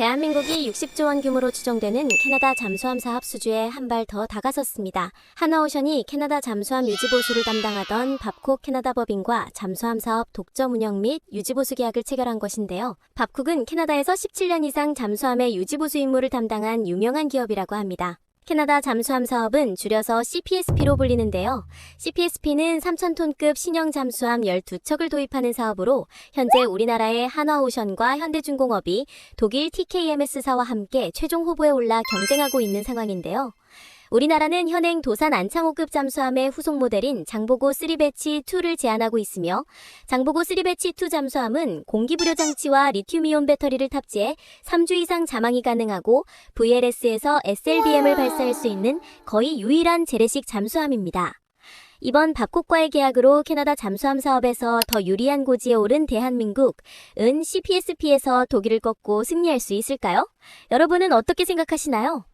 대한민국이 60조 원 규모로 추정되는 캐나다 잠수함 사업 수주에 한 발 더 다가섰습니다. 하나오션이 캐나다 잠수함 유지보수를 담당하던 밥콕 캐나다 법인과 잠수함 사업 독점 운영 및 유지보수 계약을 체결한 것인데요. 밥콕은 캐나다에서 17년 이상 잠수함의 유지보수 임무를 담당한 유명한 기업이라고 합니다. 캐나다 잠수함 사업은 줄여서 CPSP로 불리는데요. CPSP는 3,000톤급 신형 잠수함 12척을 도입하는 사업으로 현재 우리나라의 한화오션과 현대중공업이 독일 TKMS사와 함께 최종 후보에 올라 경쟁하고 있는 상황인데요. 우리나라는 현행 도산 안창호급 잠수함의 후속 모델인 장보고 3배치 2를 제안하고 있으며 장보고 3배치 2 잠수함은 공기부려 장치와 리튬이온 배터리를 탑재해 3주 이상 자망이 가능하고 VLS에서 SLBM을 발사할 수 있는 거의 유일한 재래식 잠수함입니다. 이번 밥콕과의 계약으로 캐나다 잠수함 사업에서 더 유리한 고지에 오른 대한민국은 CPSP에서 독일을 꺾고 승리할 수 있을까요? 여러분은 어떻게 생각하시나요?